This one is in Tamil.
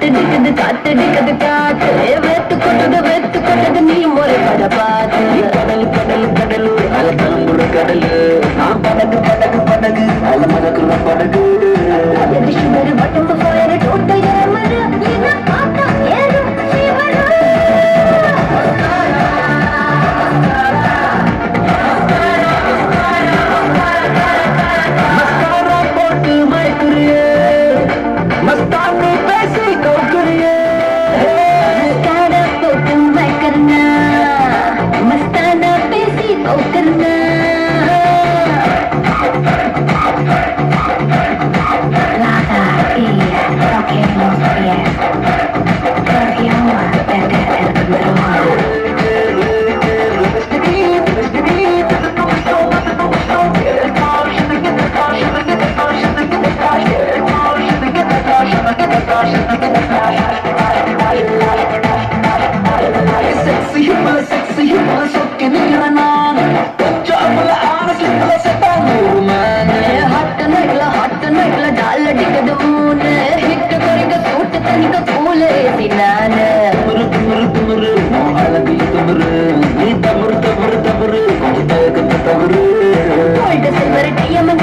காத்தடிக்குது காத்தடிக்குது காத்தடிக்குது காத்து வெத்து கொட்டது வெத்து கொட்டது நீ முறை பட பார்த்து. கடல் கடல் கடல். அல தம்புற கடல். நான் படகு படகு படகு. அல மதக்குற படகு. Nada y lo que nos viene. லேசி நான குரு குரு குரு அழகி தவறு நீ தவறு தவறு தவறு. கொஞ்சம் தகுந்த தவறு. போயிட்டு செல்வரட்டியம்மன்